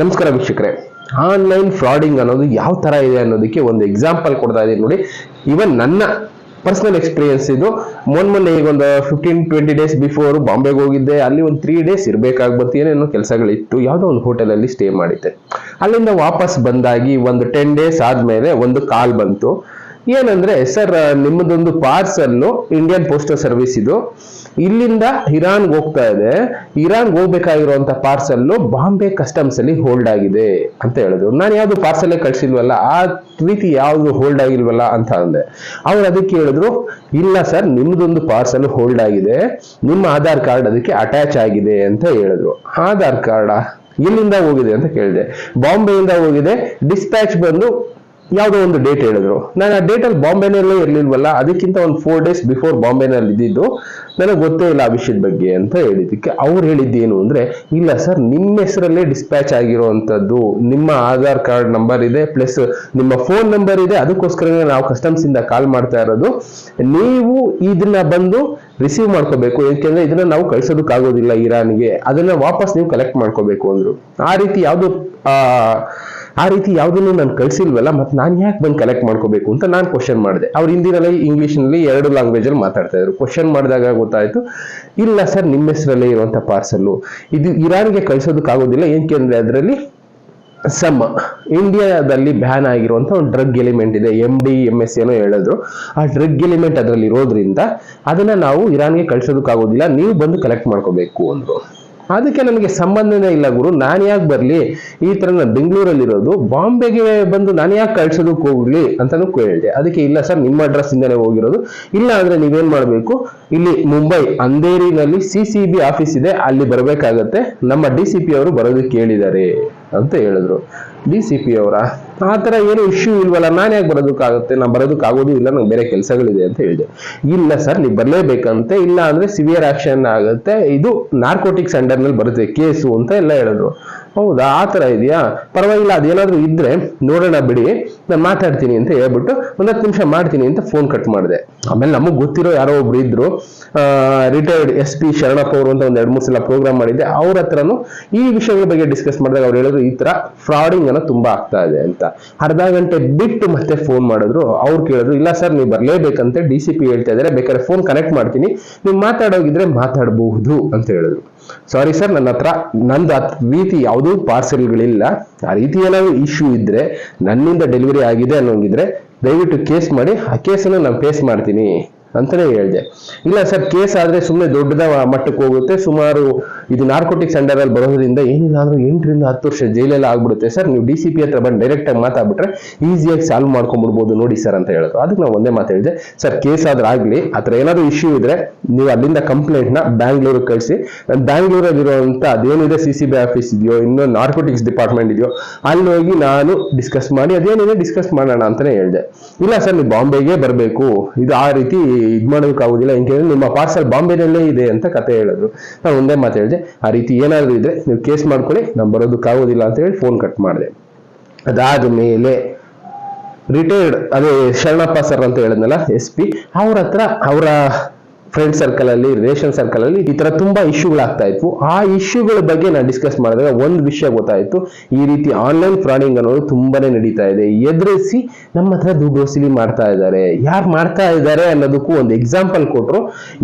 ನಮಸ್ಕಾರ ವೀಕ್ಷಕರೇ. ಆನ್ಲೈನ್ ಫ್ರಾಡಿಂಗ್ ಅನ್ನೋದು ಯಾವ ತರ ಇದೆ ಅನ್ನೋದಕ್ಕೆ ಒಂದು ಎಕ್ಸಾಂಪಲ್ ಕೊಡ್ತಾ ಇದೀನಿ ನೋಡಿ. ಇವನ್ ನನ್ನ ಪರ್ಸನಲ್ ಎಕ್ಸ್ಪೀರಿಯನ್ಸ್ ಇದು. ಮೊನ್ ಮೊನ್ನೆ ಈಗ ಒಂದು ಫಿಫ್ಟೀನ್ ಟ್ವೆಂಟಿ ಡೇಸ್ ಬಿಫೋರ್ ಬಾಂಬೆಗೆ ಹೋಗಿದ್ದೆ. ಅಲ್ಲಿ ಒಂದು ತ್ರೀ ಡೇಸ್ ಇರಬೇಕಾಗಿ ಬಂತು ಏನೇನೋ ಕೆಲಸಗಳಿತ್ತು. ಯಾವುದೋ ಒಂದು ಹೋಟೆಲಲ್ಲಿ ಸ್ಟೇ ಮಾಡಿದ್ದೆ. ಅಲ್ಲಿಂದ ವಾಪಸ್ ಬಂದಾಗಿ ಒಂದು ಟೆನ್ ಡೇಸ್ ಆದಮೇಲೆ ಒಂದು ಕಾಲ್ ಬಂತು. ಏನಂದ್ರೆ, ಸರ್ ನಿಮ್ಮದೊಂದು ಪಾರ್ಸಲ್ಲು ಇಂಡಿಯನ್ ಪೋಸ್ಟಲ್ ಸರ್ವಿಸ್ ಇದು. ಇಲ್ಲಿಂದ ಇರಾನ್ಗೆ ಹೋಗ್ತಾ ಇದೆ. ಇರಾನ್ಗೆ ಹೋಗ್ಬೇಕಾಗಿರುವಂತ ಪಾರ್ಸಲ್ಲು ಬಾಂಬೆ ಕಸ್ಟಮ್ಸ್ ಅಲ್ಲಿ ಹೋಲ್ಡ್ ಆಗಿದೆ ಅಂತ ಹೇಳಿದ್ರು. ನಾನು ಯಾವ್ದು ಪಾರ್ಸಲ್ಲೇ ಕಳ್ಸಿಲ್ವಲ್ಲ, ಆ ರೀತಿ ಯಾವ್ದು ಹೋಲ್ಡ್ ಆಗಿಲ್ವಲ್ಲ ಅಂತ ಅಂದೆ. ಅವ್ರು ಅದಕ್ಕೆ ಹೇಳಿದ್ರು, ಇಲ್ಲ ಸರ್ ನಿಮ್ದೊಂದು ಪಾರ್ಸಲ್ ಹೋಲ್ಡ್ ಆಗಿದೆ. ನಿಮ್ಮ ಆಧಾರ್ ಕಾರ್ಡ್ ಅದಕ್ಕೆ ಅಟ್ಯಾಚ್ ಆಗಿದೆ ಅಂತ ಹೇಳಿದ್ರು. ಆಧಾರ್ ಕಾರ್ಡ ಎಲ್ಲಿಂದ ಹೋಗಿದೆ ಅಂತ ಕೇಳಿದೆ. ಬಾಂಬೆಯಿಂದ ಹೋಗಿದೆ. ಡಿಸ್ಪ್ಯಾಚ್ ಬಂದು ಯಾವುದೋ ಒಂದು ಡೇಟ್ ಹೇಳಿದ್ರು. ನಾನು ಆ ಡೇಟಲ್ಲಿ ಬಾಂಬೆನಲ್ಲೇ ಇರಲಿಲ್ವಲ್ಲ, ಅದಕ್ಕಿಂತ ಒಂದು ಫೋರ್ ಡೇಸ್ ಬಿಫೋರ್ ಬಾಂಬೆನಲ್ಲಿ ಇದ್ದಿದ್ದು, ನನಗೆ ಗೊತ್ತೇ ಇಲ್ಲ ಆ ವಿಷಯದ ಬಗ್ಗೆ ಅಂತ ಹೇಳಿದ್ದಕ್ಕೆ ಅವ್ರು ಹೇಳಿದ್ದೇನು ಅಂದ್ರೆ, ಇಲ್ಲ ಸರ್, ನಿಮ್ಮ ಹೆಸರಲ್ಲೇ ಡಿಸ್ಪ್ಯಾಚ್ ಆಗಿರುವಂತದ್ದು, ನಿಮ್ಮ ಆಧಾರ್ ಕಾರ್ಡ್ ನಂಬರ್ ಇದೆ ಪ್ಲಸ್ ನಿಮ್ಮ ಫೋನ್ ನಂಬರ್ ಇದೆ, ಅದಕ್ಕೋಸ್ಕರನೇ ನಾವು ಕಸ್ಟಮ್ಸ್ ಇಂದ ಕಾಲ್ ಮಾಡ್ತಾ ಇರೋದು. ನೀವು ಇದನ್ನ ಬಂದು ರಿಸೀವ್ ಮಾಡ್ಕೋಬೇಕು, ಯಾಕೆಂದ್ರೆ ಇದನ್ನ ನಾವು ಕಳ್ಸೋದಕ್ಕಾಗೋದಿಲ್ಲ ಇರಾನ್ಗೆ, ಅದನ್ನ ವಾಪಸ್ ನೀವು ಕಲೆಕ್ಟ್ ಮಾಡ್ಕೋಬೇಕು ಅಂದ್ರು. ಆ ರೀತಿ ಯಾವುದು ಆ ರೀತಿ ಯಾವುದನ್ನು ನಾನು ಕಳಿಸಿಲ್ವಲ್ಲ ಮತ್ತೆ ನಾನು ಯಾಕೆ ಬಂದು ಕಲೆಕ್ಟ್ ಮಾಡ್ಕೋಬೇಕು ಅಂತ ನಾನು ಕ್ವಶನ್ ಮಾಡಿದೆ. ಅವ್ರು ಹಿಂದಿನಲ್ಲಿ ಇಂಗ್ಲೀಷ್ನಲ್ಲಿ ಎರಡು ಲ್ಯಾಂಗ್ವೇಜ್ ಅಲ್ಲಿ ಮಾತಾಡ್ತಾ ಇದ್ರು. ಕ್ವಶನ್ ಮಾಡಿದಾಗ ಗೊತ್ತಾಯ್ತು, ಇಲ್ಲ ಸರ್ ನಿಮ್ಮ ಹೆಸರಲ್ಲೇ ಇರುವಂತ ಪಾರ್ಸಲ್ಲು ಇದು ಇರಾನ್ಗೆ ಕಳಿಸೋದಕ್ಕಾಗೋದಿಲ್ಲ ಏನಕ್ಕೆ ಅಂದರೆ ಅದರಲ್ಲಿ ಸಮ. ಇಂಡಿಯಾದಲ್ಲಿ ಬ್ಯಾನ್ ಆಗಿರುವಂತ ಒಂದು ಡ್ರಗ್ ಎಲಿಮೆಂಟ್ ಇದೆ ಎಂ ಡಿ ಎಂ ಎಸ್ ಏನೋ ಹೇಳಿದ್ರು. ಆ ಡ್ರಗ್ ಎಲಿಮೆಂಟ್ ಅದರಲ್ಲಿ ಇರೋದ್ರಿಂದ ಅದನ್ನ ನಾವು ಇರಾನ್ಗೆ ಕಳಿಸೋದಕ್ಕಾಗೋದಿಲ್ಲ, ನೀವು ಬಂದು ಕಲೆಕ್ಟ್ ಮಾಡ್ಕೋಬೇಕು ಅಂದ್ರು. ಅದಕ್ಕೆ ನಮಗೆ ಸಂಬಂಧನೇ ಇಲ್ಲ ಗುರು. ನಾನು ಯಾಕೆ ಬರಲಿ? ಈ ಥರ ನಾನು ಬೆಂಗಳೂರಲ್ಲಿರೋದು ಬಾಂಬೆಗೆ ಬಂದು ನಾನು ಯಾಕೆ ಕಳ್ಸೋದಕ್ಕೆ ಹೋಗ್ಲಿ ಅಂತಲೂ ಕೇಳಿದೆ. ಅದಕ್ಕೆ ಇಲ್ಲ ಸರ್, ನಿಮ್ಮ ಅಡ್ರೆಸ್ ಹೋಗಿರೋದು. ಇಲ್ಲ ಅಂದರೆ ನೀವೇನು ಮಾಡಬೇಕು? ಇಲ್ಲಿ ಮುಂಬೈ ಅಂಧೇರಿನಲ್ಲಿ ಸಿ ಸಿ ಬಿ ಆಫೀಸ್ ಇದೆ. ಅಲ್ಲಿ ಬರಬೇಕಾಗತ್ತೆ. ನಮ್ಮ ಡಿ ಸಿ ಪಿ ಅವರು ಬರೋದಕ್ಕೆ ಕೇಳಿದ್ದಾರೆ ಅಂತ ಹೇಳಿದ್ರು. ಡಿ ಸಿ ಪಿ ಅವರ? ಆ ಥರ ಏನು ಇಶ್ಯೂ ಇಲ್ವಲ್ಲ? ನಾನು ಯಾಕೆ ಬರೋದಕ್ಕಾಗುತ್ತೆ? ನಾನು ಬರೋದಕ್ಕಾಗೋದು ಇಲ್ಲ, ನಂಗೆ ಬೇರೆ ಕೆಲಸಗಳಿದೆ ಅಂತ ಹೇಳಿದೆ. ಇಲ್ಲ ಸರ್, ನೀವು ಬರಲೇಬೇಕಂತೆ. ಇಲ್ಲ ಅಂದ್ರೆ ಸಿವಿಯರ್ ಆಕ್ಷನ್ ಆಗುತ್ತೆ. ಇದು ನಾರ್ಕೋಟಿಕ್ಸ್ ಅಂಡರ್ನಲ್ಲಿ ಬರುತ್ತೆ, ಕೇಸು ಅಂತ ಎಲ್ಲ ಹೇಳಿದ್ರು. ಹೌದಾ? ಆ ಥರ ಇದೆಯಾ? ಪರವಾಗಿಲ್ಲ, ಅದೇನಾದ್ರೂ ಇದ್ರೆ ನೋಡೋಣ ಬಿಡಿ. ನಾನು ಮಾತಾಡ್ತೀನಿ ಅಂತ ಹೇಳ್ಬಿಟ್ಟು ಒಂದು ಹತ್ತು ನಿಮಿಷ ಮಾಡ್ತೀನಿ ಅಂತ ಫೋನ್ ಕಟ್ ಮಾಡಿದೆ. ಆಮೇಲೆ ನಮಗೆ ಗೊತ್ತಿರೋ ಯಾರೋ ಒಬ್ರು ಇದ್ರು ರಿಟೈರ್ಡ್ ಎಸ್ ಪಿ ಶರಣಪ್ಪ ಅವರು ಅಂತ ಒಂದು ಎರಡು ಮೂರು ಸಲ ಪ್ರೋಗ್ರಾಮ್ ಮಾಡಿದ್ದೆ. ಅವ್ರ ಹತ್ರನು ಈ ವಿಷಯಗಳ ಬಗ್ಗೆ ಡಿಸ್ಕಸ್ ಮಾಡಿದಾಗ ಅವ್ರು ಹೇಳಿದ್ರು, ಈ ತರ ಫ್ರಾಡಿಂಗ್ ಅನ್ನೋ ತುಂಬಾ ಆಗ್ತಾ ಇದೆ ಅಂತ. ಅರ್ಧ ಗಂಟೆ ಬಿಟ್ಟು ಮತ್ತೆ ಫೋನ್ ಮಾಡಿದ್ರು. ಅವ್ರು ಕೇಳಿದ್ರು, ಇಲ್ಲ ಸರ್ ನೀವು ಬರಲೇಬೇಕಂತ. ಡಿ ಸಿ ಪಿ ಹೇಳ್ತಾ ಇದಾರೆ, ಬೇಕಾದ್ರೆ ಫೋನ್ ಕನೆಕ್ಟ್ ಮಾಡ್ತೀನಿ. ನೀವು ಮಾತಾಡೋಗಿದ್ರೆ ಮಾತಾಡಬಹುದು ಅಂತ ಹೇಳಿದ್ರು. ಸಾರಿ ಸರ್ ನನ್ನ ಹತ್ರ ನಂದು ಆ ರೀತಿ ಯಾವುದೂ ಪಾರ್ಸೆಲ್ಗಳಿಲ್ಲ ಆ ರೀತಿ ಏನಾದ್ರು ಇಶ್ಯೂ ಇದ್ರೆ ನನ್ನಿಂದ ಡೆಲಿವರಿ ಆಗಿದೆ ಅನ್ನೋಂಗಿದ್ರೆ ದಯವಿಟ್ಟು ಕೇಸ್ ಮಾಡಿ, ಆ ಕೇಸನ್ನು ನಾನು ಫೇಸ್ ಮಾಡ್ತೀನಿ. ಅಂತಾನೆ ಹೇಳಿದೆ. ಇಲ್ಲ ಸರ್, ಕೇಸ್ ಆದ್ರೆ ಸುಮ್ಮನೆ ದೊಡ್ಡದ ಮಟ್ಟಕ್ಕೆ ಹೋಗುತ್ತೆ. ಸುಮಾರು ಇದು ನಾರ್ಕೋಟಿಕ್ಸ್ ಅಂಡರ್ ಅಲ್ಲಿ ಬರೋದ್ರಿಂದ ಏನಿಲ್ಲ ಆದ್ರೂ ಎಂಟರಿಂದ ಹತ್ತು ವರ್ಷ ಜೈಲೆಲ್ಲ ಆಗ್ಬಿಡುತ್ತೆ. ಸರ್, ನೀವು ಡಿ ಸಿ ಪಿ ಹತ್ರ ಬಂದು ಡೈರೆಕ್ಟ್ ಆಗಿ ಮಾತಾಡ್ಬಿಟ್ರೆ ಈಸಿಯಾಗಿ ಸಾಲ್ವ್ ಮಾಡ್ಕೊಂಡ್ಬಿಡ್ಬೋದು ನೋಡಿ ಸರ್ ಅಂತ ಹೇಳಿದ್ರು. ಅದಕ್ಕೆ ನಾವು ಒಂದೇ ಮಾತು ಹೇಳಿದೆ. ಸರ್, ಕೇಸ್ ಆದ್ರೆ ಆಗಲಿ, ಆ ಥರ ಏನಾದ್ರು ಇಶ್ಯೂ ಇದ್ರೆ ನೀವು ಅಲ್ಲಿಂದ ಕಂಪ್ಲೇಂಟ್ನ ಬ್ಯಾಂಗ್ಳೂರಿಗೆ ಕಳಿಸಿ. ನಾನು ಬ್ಯಾಂಗ್ಳೂರಲ್ಲಿ ಇರುವಂತ ಅದೇನಿದೆ ಸಿ ಸಿ ಬಿ ಆಫೀಸ್ ಇದೆಯೋ, ಇನ್ನೂ ನಾರ್ಕೋಟಿಕ್ಸ್ ಡಿಪಾರ್ಟ್ಮೆಂಟ್ ಇದೆಯೋ, ಅಲ್ಲಿ ಹೋಗಿ ನಾನು ಡಿಸ್ಕಸ್ ಮಾಡಿ, ಅದೇನಿದೆ ಡಿಸ್ಕಸ್ ಮಾಡೋಣ ಅಂತಲೇ ಹೇಳಿದೆ. ಇಲ್ಲ ಸರ್, ನೀವು ಬಾಂಬೆಗೆ ಬರಬೇಕು. ಇದು ಆ ರೀತಿ ಇದು ಮಾಡೋದಕ್ಕಾಗೋದಿಲ್ಲ ಹೇಳಿ ನಿಮ್ಮ ಪಾರ್ಸಲ್ ಬಾಂಬೆನಲ್ಲೇ ಇದೆ ಅಂತ ಕತೆ ಹೇಳಿದ್ರು ನಾನು ಒಂದೇ ಮಾತು ಹೇಳಿದೆ, ಆ ರೀತಿ ಏನಾದರೂ ಇದ್ರೆ ನೀವು ಕೇಸ್ ಮಾಡ್ಕೊಳ್ಳಿ ನಾನು ಬರೋದಕ್ಕಾಗೋದಿಲ್ಲ ಅಂತ ಹೇಳಿ ಫೋನ್ ಕಟ್ ಮಾಡಿದೆ. ಅದಾದ ಮೇಲೆ ರಿಟೈರ್ಡ್ ಅದೇ ಶರಣಪ್ಪ ಸರ್ ಅಂತ ಹೇಳಿದ್ನಲ್ಲ ಎಸ್ ಪಿ ಅವ್ರ ಹತ್ರ ಅವರ ಫ್ರೆಂಡ್ ಸರ್ಕಲ್ ಅಲ್ಲಿ ರಿಲೇಷನ್ ಸರ್ಕಲ್ ಅಲ್ಲಿ ಈ ತರ ತುಂಬಾ ಇಶ್ಯೂಗಳಾಗ್ತಾ ಇತ್ತು ಆ ಇಶ್ಯೂಗಳ ಬಗ್ಗೆ ನಾನು ಡಿಸ್ಕಸ್ ಮಾಡಿದಾಗ ಒಂದು ವಿಷಯ ಗೊತ್ತಾಯ್ತು. ಈ ರೀತಿ ಆನ್ಲೈನ್ ಫ್ರಾಡಿಂಗ್ ಅನ್ನೋದು ತುಂಬಾನೇ ನಡೀತಾ ಇದೆ. ಎದುರಿಸಿ ನಮ್ಮ ಹತ್ರ ದುಡ್ಡು ವಸೂಲಿ ಮಾಡ್ತಾ ಇದ್ದಾರೆ. ಯಾರು ಮಾಡ್ತಾ ಇದ್ದಾರೆ ಅನ್ನೋದಕ್ಕೂ ಒಂದು ಎಕ್ಸಾಂಪಲ್ ಕೊಟ್ರು.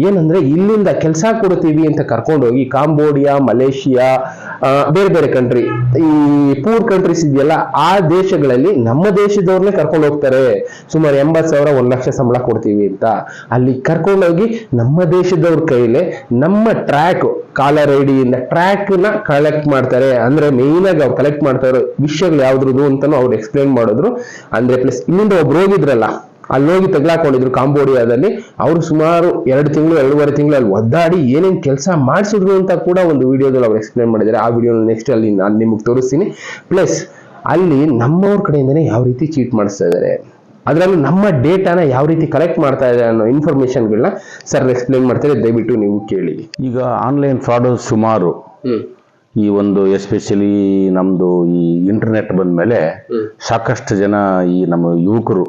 ಏನಂದ್ರೆ ಇಲ್ಲಿಂದ ಕೆಲಸ ಕೊಡ್ತೀವಿ ಅಂತ ಕರ್ಕೊಂಡೋಗಿ ಕಾಂಬೋಡಿಯಾ ಮಲೇಷಿಯಾ ಬೇರೆ ಬೇರೆ ಕಂಟ್ರಿ ಈ ಪೂರ್ ಕಂಟ್ರೀಸ್ ಇದೆಯಲ್ಲ, ಆ ದೇಶಗಳಲ್ಲಿ ನಮ್ಮ ದೇಶದವ್ರನ್ನೇ ಕರ್ಕೊಂಡು ಹೋಗ್ತಾರೆ. ಸುಮಾರು ಎಂಬತ್ ಸಾವಿರ ಒಂದ್ ಲಕ್ಷ ಸಂಬಳ ಕೊಡ್ತೀವಿ ಅಂತ. ಅಲ್ಲಿ ಕರ್ಕೊಂಡೋಗಿ ನಮ್ಮ ದೇಶದವ್ರ ಕೈಲೇ ನಮ್ಮ ಟ್ರ್ಯಾಕ್ ಕಾಲರ್ ಐಡಿಯಿಂದ ಟ್ರ್ಯಾಕ್ನ ಕಲೆಕ್ಟ್ ಮಾಡ್ತಾರೆ. ಅಂದ್ರೆ ಮೇನ್ ಆಗಿ ಅವ್ರು ಕಲೆಕ್ಟ್ ಮಾಡ್ತಾ ಇರೋ ವಿಷಯಗಳು ಯಾವ್ದ್ರದ್ದು ಅಂತಾನು ಅವ್ರು ಎಕ್ಸ್ಪ್ಲೈನ್ ಮಾಡಿದ್ರು. ಅಂದ್ರೆ ಪ್ಲಸ್ ಇಲ್ಲಿಂದ ಒಬ್ರು ಹೋಗಿದ್ರಲ್ಲ ಅಲ್ಲಿ ಹೋಗಿ ತಗ್ಲಾಕೊಂಡಿದ್ರು ಕಾಂಬೋಡಿಯಾದಲ್ಲಿ. ಅವರು ಸುಮಾರು ಎರಡು ತಿಂಗಳು ಎರಡೂವರೆ ತಿಂಗಳು ಅಲ್ಲಿ ಒದ್ದಾಡಿ ಏನೇನು ಕೆಲಸ ಮಾಡಿಸಿದ್ರು ಅಂತ ಕೂಡ ಒಂದು ವಿಡಿಯೋದಲ್ಲಿ ಅವ್ರು ಎಕ್ಸ್ಪ್ಲೇನ್ ಮಾಡಿದ್ದಾರೆ. ಆ ವಿಡಿಯೋ ನೆಕ್ಸ್ಟ್ ಅಲ್ಲಿ ನಾನು ನಿಮಗೆ ತೋರಿಸ್ತೀನಿ. ಪ್ಲಸ್ ಅಲ್ಲಿ ನಮ್ಮವ್ರ ಕಡೆಯಿಂದನೇ ಯಾವ ರೀತಿ ಚೀಟ್ ಮಾಡಿಸ್ತಾ ಇದ್ದಾರೆ. ಅದರಲ್ಲೂ ನಮ್ಮ ಡೇಟಾನ ಯಾವ ರೀತಿ ಕಲೆಕ್ಟ್ ಮಾಡ್ತಾ ಇದೆ ಅನ್ನೋ ಇನ್ಫಾರ್ಮೇಶನ್ಗಳನ್ನ ಸರ್ ಎಕ್ಸ್ಪ್ಲೈನ್ ಮಾಡ್ತಾರೆ. ದಯವಿಟ್ಟು ನೀವು ಕೇಳಿ. ಈಗ ಆನ್ಲೈನ್ ಫ್ರಾಡ್ ಸುಮಾರು. ಈ ಒಂದು ಎಸ್ಪೆಷಲಿ ನಮ್ದು ಈ ಇಂಟರ್ನೆಟ್ ಬಂದ ಮೇಲೆ ಸಾಕಷ್ಟು ಜನ ಈ ನಮ್ಮ ಯುವಕರು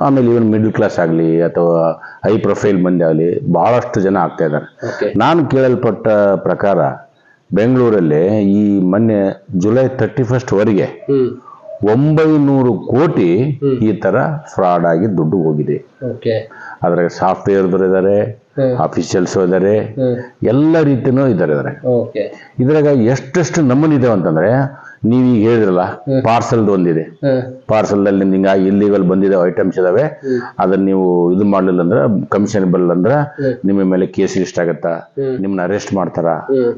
ಆಮೇಲೆ ಇವನ್ ಮಿಡ್ಲ್ ಕ್ಲಾಸ್ ಆಗಲಿ ಅಥವಾ ಹೈ ಪ್ರೊಫೈಲ್ ಮಂದಿ ಆಗಲಿ ಬಹಳಷ್ಟು ಜನ ಆಗ್ತಾ ಇದ್ದಾರೆ. ನಾನು ಕೇಳಲ್ಪಟ್ಟ ಪ್ರಕಾರ ಬೆಂಗಳೂರಲ್ಲಿ ಈ ಮೊನ್ನೆ ಜುಲೈ ತರ್ಟಿ ಫಸ್ಟ್ ವರೆಗೆ ಒಂಬೈನೂರು ಕೋಟಿ ಈ ತರ ಫ್ರಾಡ್ ಆಗಿ ದುಡ್ಡು ಹೋಗಿದೆ. ಅದ್ರಾಗ ಸಾಫ್ಟ್ವೇರ್ ಇದ್ದಾರೆ. ಆಫೀಷಿಯಲ್ಸ್ ಇದ್ದಾರೆ ಹ್ಮ್. ಎಲ್ಲ ರೀತಿಯೂ ಇದಾರೆ ಇದ್ರಾಗ ಎಷ್ಟೆಷ್ಟು ನಮೂನಿ ಇದಾವೆ ಅಂತಂದ್ರೆ ನೀವು ಈಗ ಹೇಳಿದ್ರಲ್ಲ ಪಾರ್ಸಲ್ ಒಂದಿದೆ. ಪಾರ್ಸಲ್ ದಲ್ಲಿ ನಿಮ್ಗೆ ಇಲ್ಲಿಗಲ್ ಬಂದಿದೆ ಐಟಮ್ಸ್ ಇದಾವೆ. ಅದನ್ನ ನೀವು ಇದು ಮಾಡ್ಲಿಲ್ಲ ಅಂದ್ರೆ ಕಮಿಷನ್ ಬರ್ಲಿಲ್ಲ ಅಂದ್ರೆ ನಿಮ್ಮ ಮೇಲೆ ಕೇಸ್ ಇಷ್ಟ ಆಗತ್ತಾ? ನಿಮ್ಮನ್ನ ಅರೆಸ್ಟ್ ಮಾಡ್ತಾರ?